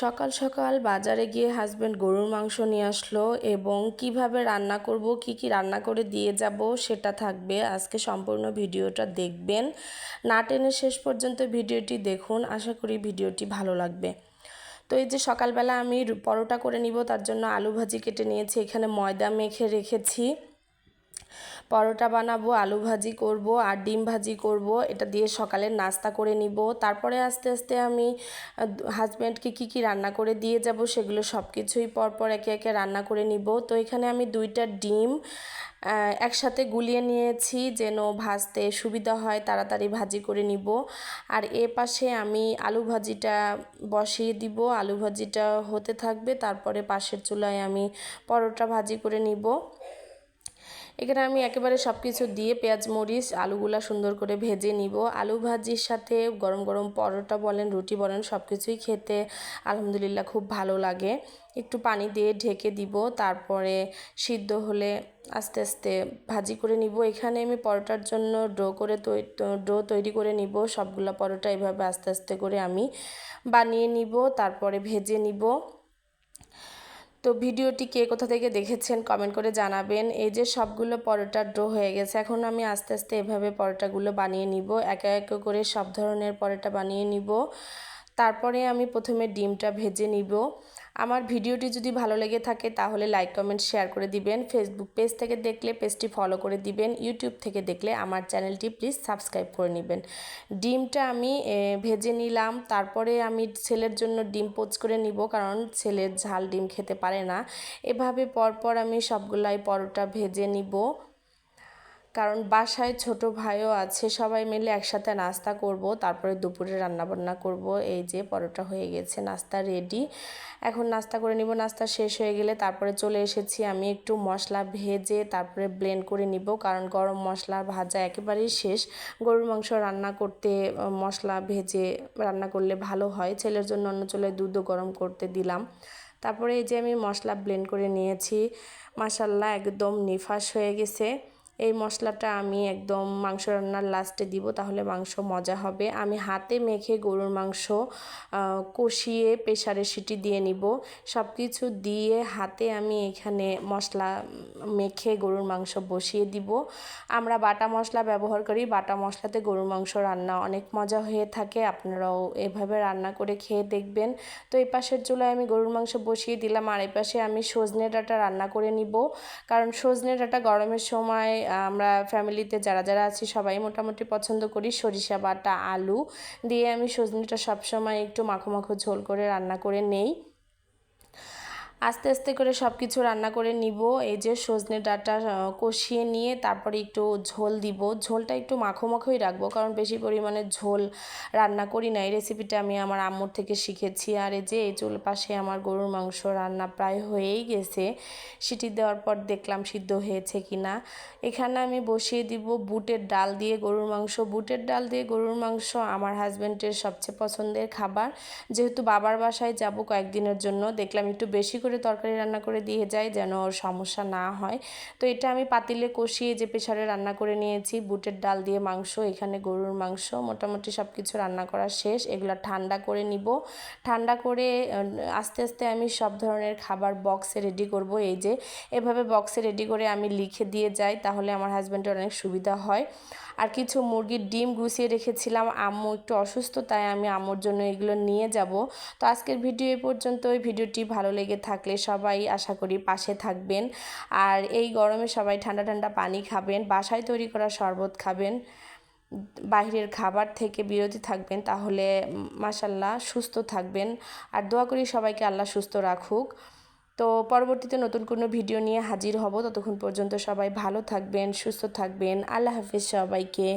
সকাল সকাল বাজারে গিয়ে হাজব্যান্ড গরুর মাংস নিয়ে আসলো এবং কীভাবে রান্না করব, কি কি রান্না করে দিয়ে যাব সেটা থাকবে। আজকে সম্পূর্ণ ভিডিওটা দেখবেন। না টেনে শেষ পর্যন্ত ভিডিওটি দেখুন। আশা করি ভিডিওটি ভালো লাগবে। তো এই যে সকালবেলা আমি পরোটা করে নিব, তার জন্য আলু ভাজি কেটে নিয়েছি, এখানে ময়দা মেখে রেখেছি। পরোটা বানাবো, আলু ভাজি করব আর ডিম ভাজি করব। এটা দিয়ে সকালের নাস্তা করে নিব। তারপরে আস্তে আস্তে আমি, হাজব্যান্ডকে কি কি রান্না করে দিয়ে যাব সেগুলো সব কিছুই পরপর একে একে রান্না করে নিব। তো এখানে আমি দুইটা ডিম একসাথে গুলিয়ে নিয়েছি যেন ভাজতে সুবিধা হয়, তাড়াতাড়ি ভাজি করে নিব। আর এ পাশে আমি আলু ভাজিটা বসিয়ে দিব। আলু ভাজিটা হতে থাকবে, তারপরে পাশের চুলায় আমি পরোটা ভাজি করে নিব। এখানে আমি একেবারে সব কিছু দিয়ে পেঁয়াজ, মরিচ, আলুগুলা সুন্দর করে ভেজে নিব। আলু ভাজির সাথে গরম গরম পরোটা বলেন, রুটি বলেন সব কিছুই খেতে আলহামদুলিল্লাহ খুব ভালো লাগে। একটু পানি দিয়ে ঢেকে দিব, তারপরে সিদ্ধ হলে আস্তে আস্তে ভাজি করে নিব। এখানে আমি পরোটার জন্য ডো করে ডো তৈরি করে নিব। সবগুলো পরোটা এভাবে আস্তে আস্তে করে আমি বানিয়ে নিব, তারপরে ভেজে নিব। তো ভিডিওটি কে কোথা থেকে দেখেছেন কমেন্ট করে জানাবেন। এই যে সবগুলো পরোটার ড্রো হয়ে গেছে, এখন আমি আস্তে আস্তে এভাবে পরোটাগুলো বানিয়ে নিব। একে একে করে সব ধরনের পরোটা বানিয়ে নিব। তারপরে আমি প্রথমে ডিমটা ভেজে নিব। আমার ভিডিওটি যদি ভালো লেগে থাকে তাহলে লাইক, কমেন্ট, শেয়ার করে দিবেন। ফেসবুক পেজ থেকে দেখলে পেজটি ফলো করে দিবেন। ইউটিউব থেকে দেখলে আমার চ্যানেলটি প্লিজ সাবস্ক্রাইব করে নেবেন। ডিমটা আমি ভেজে নিলাম। তারপরে আমি ছেলের জন্য ডিম পোচ করে নিব কারণ ছেলের ঝাল ডিম খেতে পারে না। এভাবে পরপর আমি সবগুলাই পরোটা ভেজে নিব। কারণ বাসায় ছোট ভাইও আছে, সবাই মিলে একসাথে নাস্তা করব, তারপরে দুপুরে রান্নাবান্না করব, এই যে পরোটা হয়ে গেছে, নাস্তা রেডি এখন নাস্তা করে নিব, নাস্তা শেষ হয়ে গেলে তারপরে চলে এসেছি আমি একটু মশলা ভেজে তারপরে ব্লেন্ড করে নিব, কারণ গরম মশলা ভাজা একেবারেই শেষ। গরুর মাংস রান্না করতে, মশলা ভেজে রান্না করলে ভালো হয়, ছেলের জন্য অন্য চলে দুধও গরম করতে দিলাম। তারপরে এই যে আমি মশলা ব্লেন্ড করে নিয়েছি মাসাল্লাহ একদম নিফাস হয়ে গেছে। এই মশলাটা আমি একদম মাংস রান্নার লাস্টে দিব, তাহলে মাংস মজা হবে। আমি হাতে মেখে গরুর মাংস কষিয়ে প্রেশারে সিটি দিয়ে নিব। সব কিছু দিয়ে হাতে আমি এখানে মশলা মেখে গরুর মাংস বসিয়ে দিব। আমরা বাটা মশলা ব্যবহার করি, বাটা মশলাতে গরুর মাংস রান্না অনেক মজা হয়ে থাকে, আপনারাও এভাবে রান্না করে খেয়ে দেখবেন। তো এই পাশের চুলায় আমি গরুর মাংস বসিয়ে দিলাম, আর এই পাশে আমি সজনে ডাটা রান্না করে নিব। কারণ সজনে ডাটা গরমের সময় আমরা ফ্যামিলিতে যারা যারা আছি, সবাই মোটামুটি পছন্দ করি সরিষা বাটা, আলু। দিয়ে আমি সজনেটা সবসময় একটু মাখো মাখো ঝোল করে রান্না করে নেই। আস্তে আস্তে করে সব কিছু রান্না করে নিব। এই যে সজনে ডাটা কষিয়ে নিয়ে তারপরে একটু ঝোল দিব। ঝোলটা একটু মাখো মাখোই রাখব, কারণ বেশি পরিমাণে ঝোল রান্না করি না এই রেসিপিটা আমি আমার আম্মুর থেকে শিখেছি। আর এই যে এই চুল পাশে আমার গরুর মাংস রান্না প্রায় হয়েই গেছে। সিটি দেওয়ার পর দেখলাম সিদ্ধ হয়েছে কি না এখানে আমি বসিয়ে দিব বুটের ডাল দিয়ে গরুর মাংস। বুটের ডাল দিয়ে গরুর মাংস আমার হাজব্যান্ডের সবচেয়ে পছন্দের খাবার। যেহেতু বাবার বাসায় যাব কয়েকদিনের জন্য, দেখলাম একটু বেশি করে তরকারি রান্না করে দিয়ে যায় যেন ওর সমস্যা না হয়। তো এটা আমি পাতিলে কষিয়ে যে প্রেশারে রান্না করে নিয়েছি, বুটের ডাল দিয়ে মাংস, এখানে গরুর মাংস, মোটামুটি সব কিছু রান্না করা শেষ। এগুলো ঠান্ডা করে নিব। ঠান্ডা করে আস্তে আস্তে আমি সব ধরনের খাবার বক্সে রেডি করব। এই যে, এভাবে বক্সে রেডি করে আমি লিখে দিয়ে যাই, তাহলে আমার হাজব্যান্ডের অনেক সুবিধা হয়। আর কিছু মুরগির ডিম গুছিয়ে রেখেছিলাম। আম্মু একটু অসুস্থ, তাই আমি আম্মুর জন্য এগুলো নিয়ে যাব। তো আজকের ভিডিও এ পর্যন্ত ওই ভিডিওটি ভালো লেগে থাকলে সবাই আশা করি পাশে থাকবেন। আর এই গরমে সবাই ঠান্ডা ঠান্ডা পানি খাবেন, বাসায় তৈরি করা শরবত খাবেন, বাহিরের খাবার থেকে বিরতি থাকবেন, তাহলে মাসাল্লাহ সুস্থ থাকবেন। আর দোয়া করি সবাইকে আল্লাহ সুস্থ রাখুক। তো পরবর্তীতে নতুন কোনো ভিডিও নিয়ে হাজির হব। ততক্ষণ পর্যন্ত সবাই ভালো থাকবেন, সুস্থ থাকবেন। আল্লাহ হাফিজ সবাইকে।